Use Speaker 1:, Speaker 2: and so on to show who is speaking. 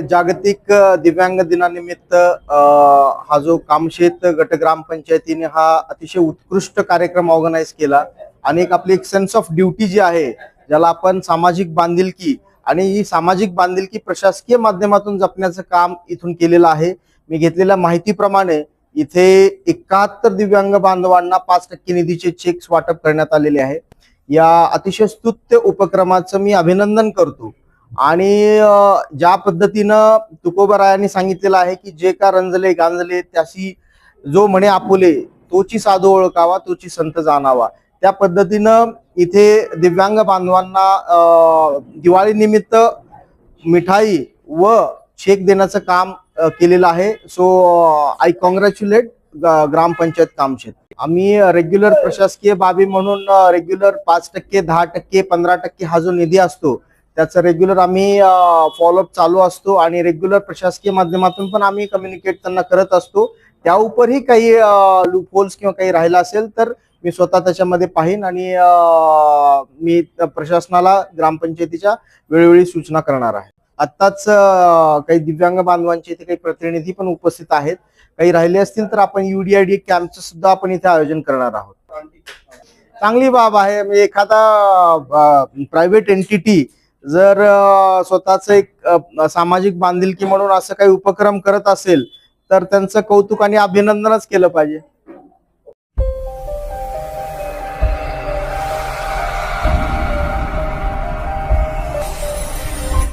Speaker 1: जागतिक दिव्यांग दिनानिमित्त हा जो कामशेत गट ग्रामपंचायतीने हा अतिशय उत्कृष्ट कार्यक्रम ऑर्गनाईज केला आणि एक आपली एक सेन्स ऑफ ड्युटी जी आहे ज्याला आपण सामाजिक बांधिलकी आणि ही सामाजिक बांधिलकी प्रशासकीय माध्यमातून जपण्याचं काम इथून केलेलं आहे. मी घेतलेल्या माहितीप्रमाणे इथे एकाहत्तर दिव्यांग बांधवांना पाच टक्के निधीचे चेक्स वाटप करण्यात आलेले आहे. या अतिशय स्तुत्य उपक्रमाचं मी अभिनंदन करतो. आणि ज्या पद्धतीनं तुकोबरायांनी सांगितलेलं आहे की जे का रंजले गांजले त्याशी जो म्हणे आपुले तोची साधू ओळखावा तोची संत जाणावा. त्या पद्धतीनं इथे दिव्यांग बांधवांना दिवाळीनिमित्त दिवाळी निमित्त मिठाई व चेक देण्याचं काम केलेलं आहे. So I congratulate gram panchayat Kamshet. आम्ही रेग्युलर प्रशासकीय बाबी म्हणून रेग्युलर पाच टक्के दहा टक्के पंधरा टक्के हा जो निधी असतो त्याचं रेग्युलर आम्ही फॉलोअप चालू असतो आणि रेग्युलर प्रशासकीय माध्यमातून पण आम्ही कम्युनिकेट त्यांना करत असतो. त्या उपरही काही लूप होल्स किंवा काही राहिला असेल तर मी स्वतः त्याच्यामध्ये पाहीन आणि मी प्रशासनाला ग्रामपंचायतीच्या वेळोवेळी सूचना करणार आहे. आत्ताच काही दिव्यांग बांधवांचे इथे काही प्रतिनिधी पण उपस्थित आहेत. काही राहिले असतील तर आपण युडीआयडी कॅम्पचं सुद्धा आपण इथे आयोजन करणार आहोत. चांगली बाब आहे. म्हणजे एखादा प्रायव्हेट एंटिटी जर स्वतःच एक सामाजिक बांधिलकी म्हणून असं काही उपक्रम करत असेल तर त्यांचं कौतुक आणि अभिनंदनच केलं पाहिजे.